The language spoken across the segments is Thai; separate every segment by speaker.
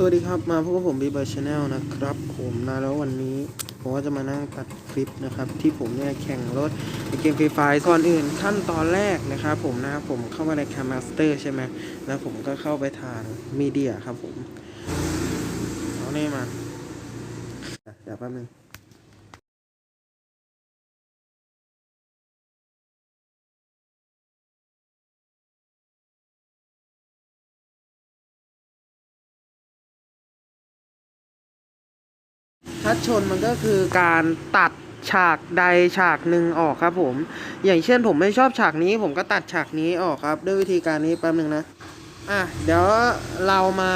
Speaker 1: สวัสดีครับ มาพบกับผมบีเบอร์ชาแนลนะครับ ผมนะแล้ววันนี้ผมก็จะมานั่งตัดคลิปนะครับ ที่ผมเนี่ยแข่งรถในเกมฟรีไฟก่อนอื่นขั้นตอนแรกนะครับผมนะครับผมเข้ามาในแคมมาสเตอร์ใช่ไหมแล้วผมก็เข้าไปทางมีเดียครับผมเอาเนี่มาเดี๋ยวแป๊บนึง ทัดชนมันก็คือการตัดฉากใดฉากหนึ่งออกครับผม อย่างเช่นผมไม่ชอบฉากนี้ ผมก็ตัดฉากนี้ออกครับ ด้วยวิธีการนี้แป๊บหนึ่งนะ อะ เดี๋ยวเรามา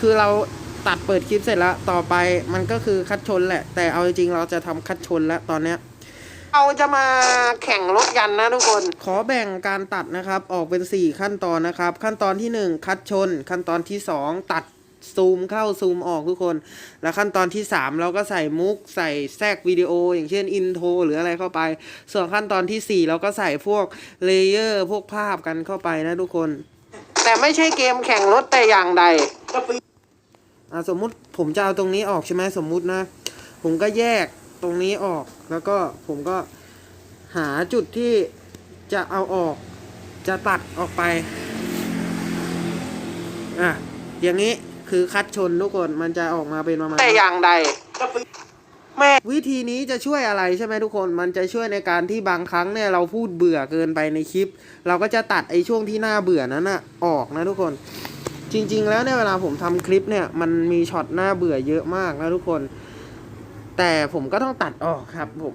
Speaker 1: คือเราตัดเปิดคลิปเสร็จแล้ว ต่อไปมันก็คือคัดชนแหละ แต่เอาจริงๆเราจะทำคัดชนแล้วตอนเนี้ยเราจะมาแข่งรถยันนะทุกคน ขอแบ่งการตัดนะครับ ออกเป็น 4 ขั้นตอนนะครับ ขั้นตอนที่ 1 คัดชน ขั้นตอนที่ 2 ตัด ซูมเข้าซูมออกทุกคน แล้วขั้นตอนที่ 3 เราก็ใส่มุก ใส่แทรกวิดีโอ อย่างเช่นอินโทรหรืออะไรเข้าไป ส่วนขั้นตอนทีสี่ 4 เราก็ใส่พวกเลเยอร์พวกภาพกันเข้าไปนะทุกคน แต่ไม่ใช่เกมแข่งรถแต่อย่างใดอะสมมุติผมจะเอาตรงนี้ออกใช่ไหมสมมุตินะ ผมก็แยกตรงนี้ออกแล้วก็ผมก็หาจุดที่จะเอาออกจะตัดออกไป อะ อย่างนี้ คือคัดชนทุกคนมันจะออกมาเป็นประมาณแต่อย่างใดแม่วิธีนี้จะช่วยอะไรใช่ไหมทุกคน มันจะช่วยในการที่บางครั้งเนี่ยเราพูดเบื่อเกินไปในคลิป เราก็จะตัดไอ้ช่วงที่น่าเบื่อนั้นนะออกนะทุกคน จริง ๆ แล้วเนี่ยเวลาผมทำคลิปเนี่ยมันมีช็อตน่าเบื่อเยอะมากนะทุกคน แต่ผมก็ต้องตัดออกครับผม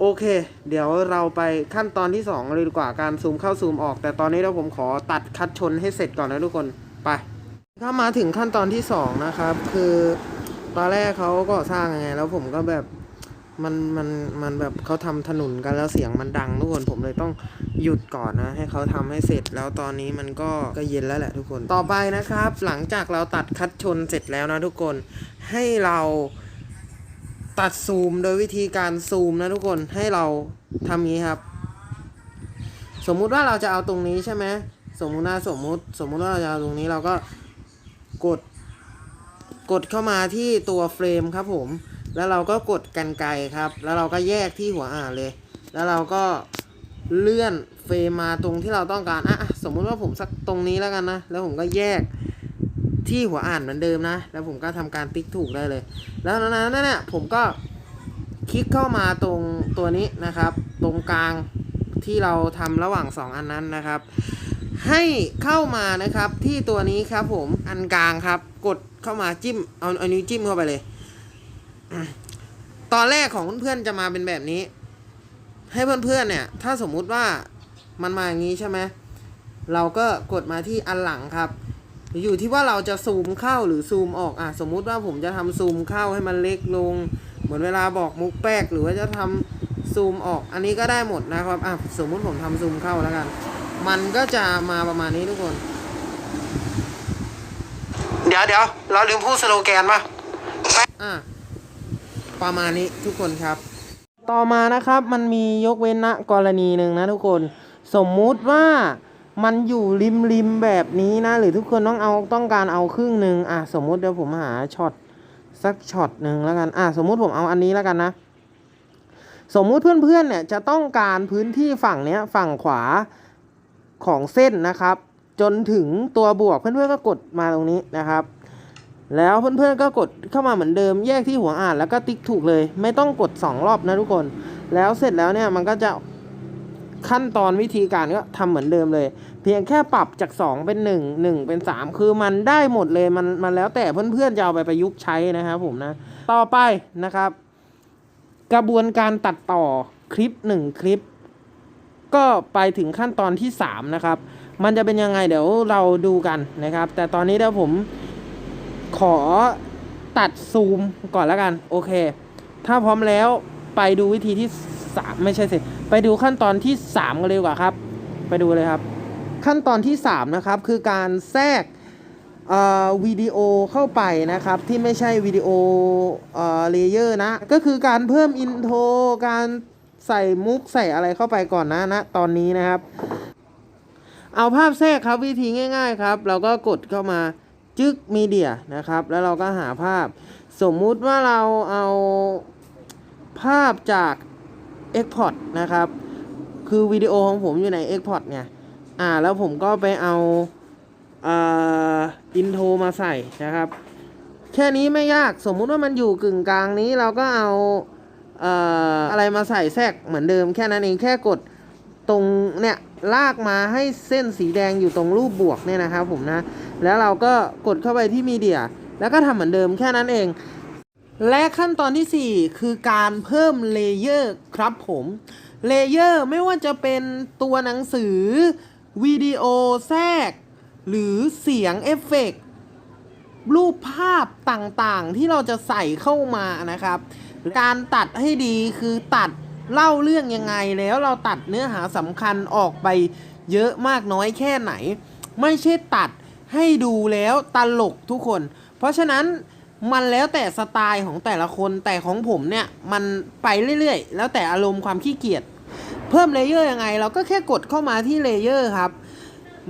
Speaker 1: โอเค เดี๋ยวเราไปขั้นตอนที่2เลยดีกว่าการซูมเข้าซูมออก แต่ตอนนี้เราผมขอตัดคัดชนให้เสร็จก่อนนะทุกคนไป ถ้ามาถึงขั้นตอนที่2นะครับ คือตอนแรกเขาก็สร้างไง แล้วผมก็แบบมันมันมันแบบเขาทำถนนกันแล้วเสียงมันดังทุกคนผมเลยต้องหยุดก่อนนะ ให้เขาทำให้เสร็จแล้วตอนนี้มันก็ก็เย็นแล้วแหละทุกคนต่อไปนะครับ หลังจากเราตัดคัดชนเสร็จแล้วนะทุกคนให้เราตัดซูมโดยวิธีการซูมนะทุกคนให้เราทำงี้ครับ สมมุติว่าเราจะเอาตรงนี้ใช่ไหมสมมุตินะสมมุติ สมมุติว่าเราจะเอาตรงนี้เราก็ กด กดเข้ามาที่ตัวเฟรมครับผม แล้วเราก็กดกันไกลครับ แล้วเราก็แยกที่หัวอ่านเลย แล้วเราก็เลื่อนเฟรมมาตรงที่เราต้องการอะสมมุติว่าผมสักตรงนี้แล้วกันนะ แล้วผมก็แยกที่หัวอ่านเหมือนเดิมนะ แล้วผมก็ทำการติ๊กถูกได้เลย แล้วนั้นนั่นน่ะผมก็คลิกเข้ามาตรงตัวนี้นะครับ ตรงกลางที่เราทำระหว่างสองอันนั้นนะครับ ให้เข้ามานะครับที่ตัวนี้ครับผมอันกลางครับ กดเข้ามาจิ้มเอาเอานิ้วจิ้มเข้าไปเลย ตอนแรกของเพื่อนๆจะมาเป็นแบบนี้ ให้เพื่อนๆเนี่ย ถ้าสมมุติว่ามันมาอย่างนี้ใช่ไหมเราก็กดมาที่อันหลังครับ อยู่ที่ว่าเราจะซูมเข้าหรือซูมออกอะสมมุติว่าผมจะทำซูมเข้าให้มันเล็กลง เหมือนเวลาบอกมุกแป๊กหรือว่าจะทำซูมออกอันนี้ก็ได้หมดนะครับอะสมมุติผมทำซูมเข้าแล้วกัน มันก็จะมาประมาณนี้ทุกคน เดี๋ยวเดี๋ยวเราลืมพูดสโลแกนป่ะอะประมาณนี้ทุกคนครับ ต่อมานะครับมันมียกเว้นณกรณีหนึ่งนะทุกคน สมมุติว่ามันอยู่ริมริมแบบนี้นะ หรือทุกคนต้องเอาต้องการเอาครึ่งหนึ่งอะสมมุติเดี๋ยวผมหาช็อตสักช็อตหนึ่งแล้วกันอะสมมุติผมเอาอันนี้แล้วกันนะ สมมุติเพื่อนๆเนี่ยจะต้องการพื้นที่ฝั่งเนี้ยฝั่งขวา ของเส้นนะครับ จนถึงตัวบวกเพื่อนๆก็กดมาตรงนี้นะครับ แล้วเพื่อนๆก็กดเข้ามาเหมือนเดิมแยกที่หัวอ่านแล้วก็ติ๊กถูกเลย ไม่ต้องกด 2 รอบนะทุกคน แล้วเสร็จแล้วเนี่ยมันก็จะขั้นตอนวิธีการก็ทำเหมือนเดิมเลย เพียงแค่ปรับจาก 2 เป็น 1 1 เป็น 3 คือมันได้หมดเลยมันมันแล้วแต่เพื่อนๆจะเอาไปประยุกต์ใช้นะครับผมนะ ต่อไปนะครับ กระบวนการตัดต่อคลิป 1 คลิป ก็ไปถึงขั้นตอนที่ 3 นะครับ มันจะเป็นยังไงเดี๋ยวเราดูกันนะครับ แต่ตอนนี้เดี๋ยวผมขอตัดซูมก่อนแล้วกัน โอเค ถ้าพร้อมแล้วไปดูวิธีที่สามไม่ใช่สิ ไปดูขั้นตอนที่สามกันเลยดีกว่าครับ ไปดูเลยครับ ขั้นตอนที่สามนะครับ คือการแทรกวิดีโอเข้าไปนะครับ ที่ไม่ใช่วิดีโอเลเยอร์นะ ก็คือการเพิ่มอินโทรการ ใส่มุกใส่อะไรเข้าไปก่อนนะนะตอนนี้นะครับ เอาภาพแทรกครับวิธีง่าย ๆครับ เราก็กดเข้ามาจึกมีเดียนะครับ แล้วเราก็หาภาพ สมมุติว่าเราเอาภาพจาก Export นะครับ คือวิดีโอของผมอยู่ใน Export ไงอ่าแล้วผมก็ไปเอาอ่าอินโทรมาใส่นะครับ แค่นี้ไม่ยากสมมุติว่ามันอยู่กึ่งกลางนี้เราก็เอา อะไรมาใส่แทรกเหมือนเดิมแค่นั้นเองแค่กดตรงเนี่ยลากมาให้เส้นสีแดงอยู่ตรงรูปบวกเนี่ยนะครับผมนะ แล้วเราก็กดเข้าไปที่มีเดีย แล้วก็ทำเหมือนเดิมแค่นั้นเอง และขั้นตอนทีสี่4 คือการเพิ่มเลเยอร์ครับผมเลเยอร์ไม่ว่าจะเป็นตัวหนังสือวิดีโอแทรก หรือเสียงเอฟเฟกรูปภาพต่างๆ ที่เราจะใส่เข้ามานะครับ การตัดให้ดีคือตัดเล่าเรื่องยังไงแล้วเราตัดเนื้อหาสำคัญออกไปเยอะมากน้อยแค่ไหน ไม่ใช่ตัดให้ดูแล้วตลกทุกคน เพราะฉะนั้นมันแล้วแต่สไตล์ของแต่ละคนแต่ของผมเนี่ยมันไปเรื่อยๆ แล้วแต่อารมณ์ความขี้เกียจเพิ่มเลเยอร์ยังไง เราก็แค่กดเข้ามาที่เลเยอร์ครับ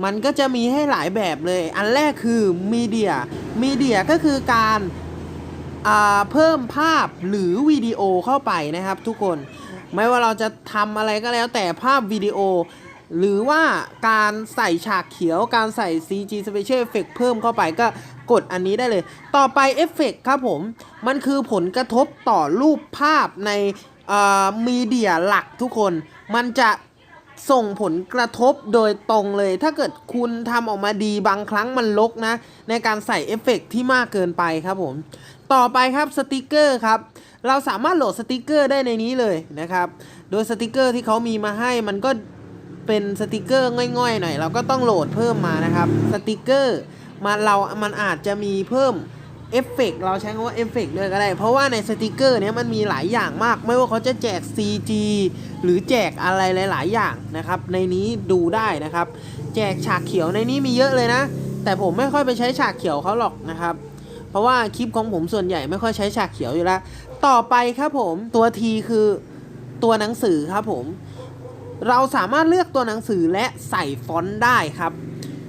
Speaker 1: มันก็จะมีให้หลายแบบเลย อันแรกคือมีเดียมีเดียก็คือการ เพิ่มภาพหรือวิดีโอเข้าไปนะครับ ทุกคน ไม่ว่าเราจะทำอะไรก็แล้วแต่ภาพวิดีโอ หรือว่าการใส่ฉากเขียวการใส่ CG Special Effect เพิ่มเข้าไปก็กดอันนี้ได้เลย ต่อไปเอฟเฟกครับผม มันคือผลกระทบต่อรูปภาพในมีเดียหลักทุกคน มันจะส่งผลกระทบโดยตรงเลย ถ้าเกิดคุณทำออกมาดีบางครั้งมันลกนะ ในการใส่เอฟเฟกต์ที่มากเกินไปครับผม ต่อไปครับสติกเกอร์ครับเราสามารถโหลดสติกเกอร์ได้ในนี้เลยนะครับ โดยสติกเกอร์ที่เขามีมาให้มันก็เป็นสติกเกอร์ง่อยๆหน่อยเราก็ต้องโหลดเพิ่มมานะครับสติกเกอร์มาเรามันอาจจะมีเพิ่มเอฟเฟกต์เราใช้คำว่าเอฟเฟกต์ด้วยก็ได้ เพราะว่าในสติกเกอร์เนี้ยมันมีหลายอย่างมาก ไม่ว่าเขาจะแจก CG หรือแจกอะไรหลาย ๆ อย่างนะครับ ในนี้ดูได้นะครับ แจกฉากเขียวในนี้มีเยอะเลยนะ แต่ผมไม่ค่อยไปใช้ฉากเขียวเขาหรอกนะครับ ราะว่าคลิปของผมส่วนใหญ่ไม่ค่อยใช้ฉากเขียวอยู่แล้ว ต่อไปครับผมตัวทีคือตัวหนังสือครับผม เราสามารถเลือกตัวหนังสือและใส่ฟอนต์ได้ครับ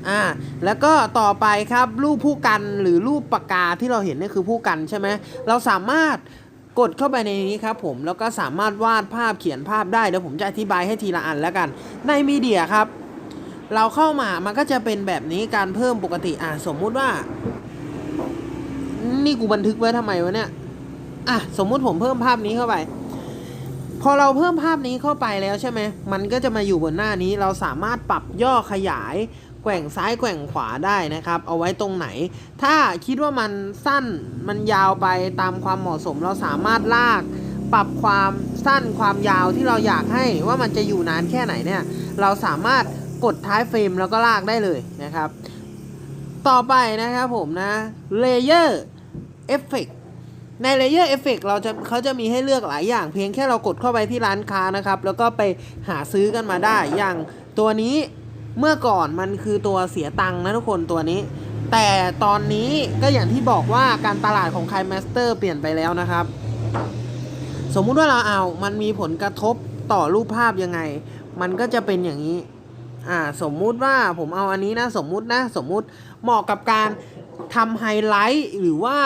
Speaker 1: อ่าแล้วก็ต่อไปครับรูปผู้กันหรือรูปปากกาที่เราเห็นนี่คือผู้กันใช่ไหมเราสามารถกดเข้าไปในนี้ครับผมแล้วก็สามารถวาดภาพเขียนภาพได้เดี๋ยวผมจะอธิบายให้ทีละอันแล้วกัน ในมีเดียครับ เราเข้ามามันก็จะเป็นแบบนี้การเพิ่มปกติอ่าสมมุติว่า นี่กูบันทึกไว้ทำไมวะเนี่ย อะสมมุติผมเพิ่มภาพนี้เข้าไป พอเราเพิ่มภาพนี้เข้าไปแล้วใช่ไหม มันก็จะมาอยู่บนหน้านี้ เราสามารถปรับย่อขยาย แกว่งซ้ายแกว่งขวาได้นะครับ เอาไว้ตรงไหน ถ้าคิดว่ามันสั้น มันยาวไปตามความเหมาะสม เราสามารถลาก ปรับความสั้นความยาวที่เราอยากให้ว่ามันจะอยู่นานแค่ไหนเนี่ย เราสามารถกดท้ายเฟรมแล้วก็ลากได้เลยนะครับ ต่อไปนะครับผมนะ เลเยอร์ Layer Effect ใน Layer Effect เราจะเขาจะมีให้เลือกหลายอย่าง เพียงแค่เรากดเข้าไปที่ร้านค้านะครับ แล้วก็ไปหาซื้อกันมาได้อย่างตัวนี้เมื่อก่อนมันคือตัวเสียตังค์นะทุกคนตัวนี้ แต่ตอนนี้ก็อย่างที่บอกว่าการตลาดของคายมาสเตอร์เปลี่ยนไปแล้วนะครับ สมมุติว่าเราเอา มันมีผลกระทบต่อรูปภาพยังไง มันก็จะเป็นอย่างนี้อ่าสมมุติว่าผมเอาอันนี้นะ สมมุตินะ สมมุติเหมาะกับการทำไฮไลท์หรือว่า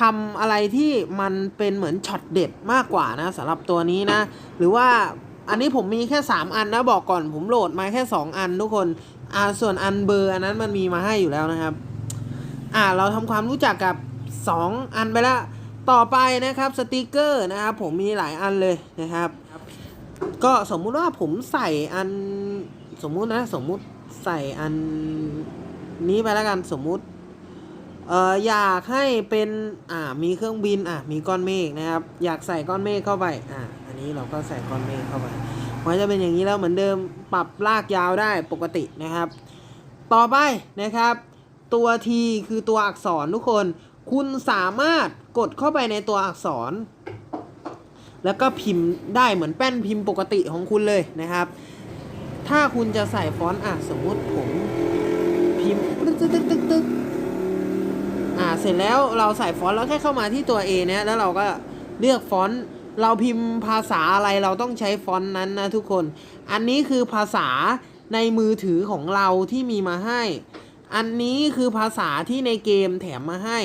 Speaker 1: ทำอะไรที่มันเป็นเหมือนช็อตเด็ดมากกว่านะสำหรับตัวนี้นะ หรือว่าอันนี้ผมมีแค่ 3 อันนะบอกก่อนผมโหลดมาแค่ 2 อันทุกคนอ่าส่วนอันเบอร์อันนั้นมันมีมาให้อยู่แล้วนะครับ อ่าเราทำความรู้จักกับ 2 อันไปแล้วต่อไปนะครับสติกเกอร์นะครับผมมีหลายอันเลยนะครับ ก็สมมุติว่าผมใส่อันสมมุตินะสมมุติใส่อันนี้ไปแล้วกันสมมุติ เอ่ออยากให้เป็นอ่ามีเครื่องบินอะมีก้อนเมฆนะครับ อยากใส่ก้อนเมฆเข้าไปอ่าอันนี้เราก็ใส่ก้อนเมฆเข้าไปมันจะเป็นอย่างนี้แล้วเหมือนเดิมปรับลากยาวได้ปกตินะครับ ต่อไปนะครับ ตัว T คือตัวอักษรทุกคน คุณสามารถกดเข้าไปในตัวอักษร แล้วก็พิมพ์ได้เหมือนแป้นพิมพ์ปกติของคุณเลยนะครับ ถ้าคุณจะใส่ฟอนต์อะสมมติผมพิมพ์ตึ๊กตึ๊กตึ๊กตึ๊ก อ่าเสร็จแล้วเราใส่ฟอนต์แล้วแค่เข้ามาที่ตัว A เนี่ยแล้วเราก็เลือกฟอนต์เราพิมพ์ภาษาอะไรเราต้องใช้ฟอนต์นั้นนะทุกคน อันนี้คือภาษาในมือถือของเราที่มีมาให้ อันนี้คือภาษาที่ในเกมแถมมาให้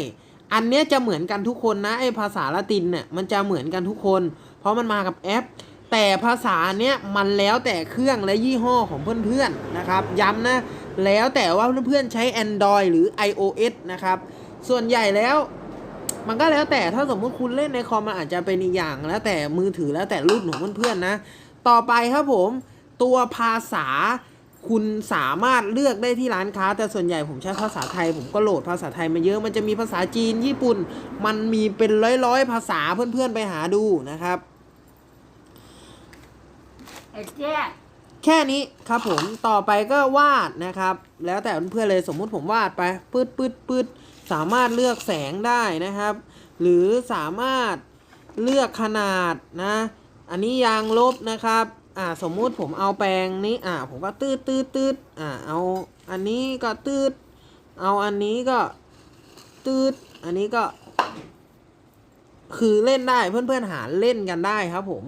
Speaker 1: อันเนี้ยจะเหมือนกันทุกคนนะไอภาษาละตินเนี่ยมันจะเหมือนกันทุกคน เพราะมันมากับแอป แต่ภาษาเนี้ยมันแล้วแต่เครื่องและยี่ห้อของเพื่อนๆนะครับ ย้ำนะ แล้วแต่ว่าเพื่อนๆใช้ Android หรือ iOS นะครับ ส่วนใหญ่แล้ว มันก็แล้วแต่ถ้าสมมติคุณเล่นในคอมมันอาจจะเป็นอีกอย่างแล้วแต่มือถือแล้วแต่รุ่นของเพื่อนๆนะ ต่อไปครับผมตัวภาษาคุณสามารถเลือกได้ที่ร้านค้า แต่ส่วนใหญ่ผมใช้ภาษาไทย ผมก็โหลดภาษาไทยมาเยอะมันจะมีภาษาจีนญี่ปุ่น มันมีเป็นร้อยๆ ภาษาเพื่อนๆไปหาดูนะครับแค่นี้ครับผมต่อไปก็วาดนะครับ แล้วแต่เพื่อนๆเลยสมมุติผมวาดไปปืดปืดปืด สามารถเลือกแสงได้นะครับ หรือสามารถเลือกขนาดนะ อันนี้ยางลบนะครับอ่าสมมุติผมเอาแปรงนี้อ่าผมก็ตืดตืดตืดอ่าเอาอันนี้ก็ตืดเอาอันนี้ก็ตืดอันนี้ก็ คือเล่นได้เพื่อนๆหาเล่นกันได้ครับผม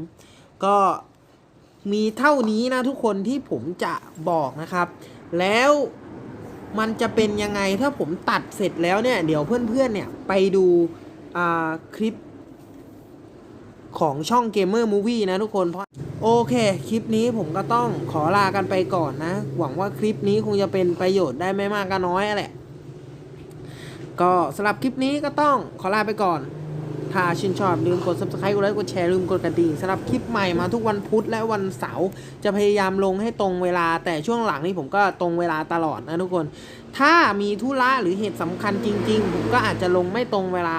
Speaker 1: ก็มีเท่านี้นะทุกคนที่ผมจะบอกนะครับ แล้ว มันจะเป็นยังไงถ้าผมตัดเสร็จแล้วเนี่ย เดี๋ยวเพื่อนๆเนี่ยไปดูคลิปของช่อง Gamer Movie นะทุกคนเพราะโอเค คลิปนี้ผมก็ต้องขอลากันไปก่อนนะ หวังว่าคลิปนี้คงจะเป็นประโยชน์ได้ไม่มากก็น้อยอะแหละ ก็สำหรับคลิปนี้ก็ต้องขอลาไปก่อน ถ้าชื่นชอบลืมกด subscribe กดไลค์กดแชร์ลืมกดกระดิ่งสำหรับคลิปใหม่มาทุกวันพุธและวันเสาร์จะพยายามลงให้ตรงเวลาแต่ช่วงหลังนี้ผมก็ตรงเวลาตลอดนะทุกคน ถ้ามีธุระหรือเหตุสำคัญจริง ๆ ผมก็อาจจะลงไม่ตรงเวลา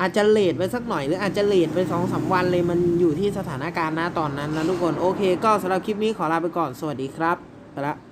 Speaker 1: อาจจะเลทไปสักหน่อยหรืออาจจะเลทไปสองสามวันเลยมันอยู่ที่สถานการณ์นะตอนนั้นนะทุกคนโอเค ก็สำหรับคลิปนี้ขอลาไปก่อนสวัสดีครับไปละ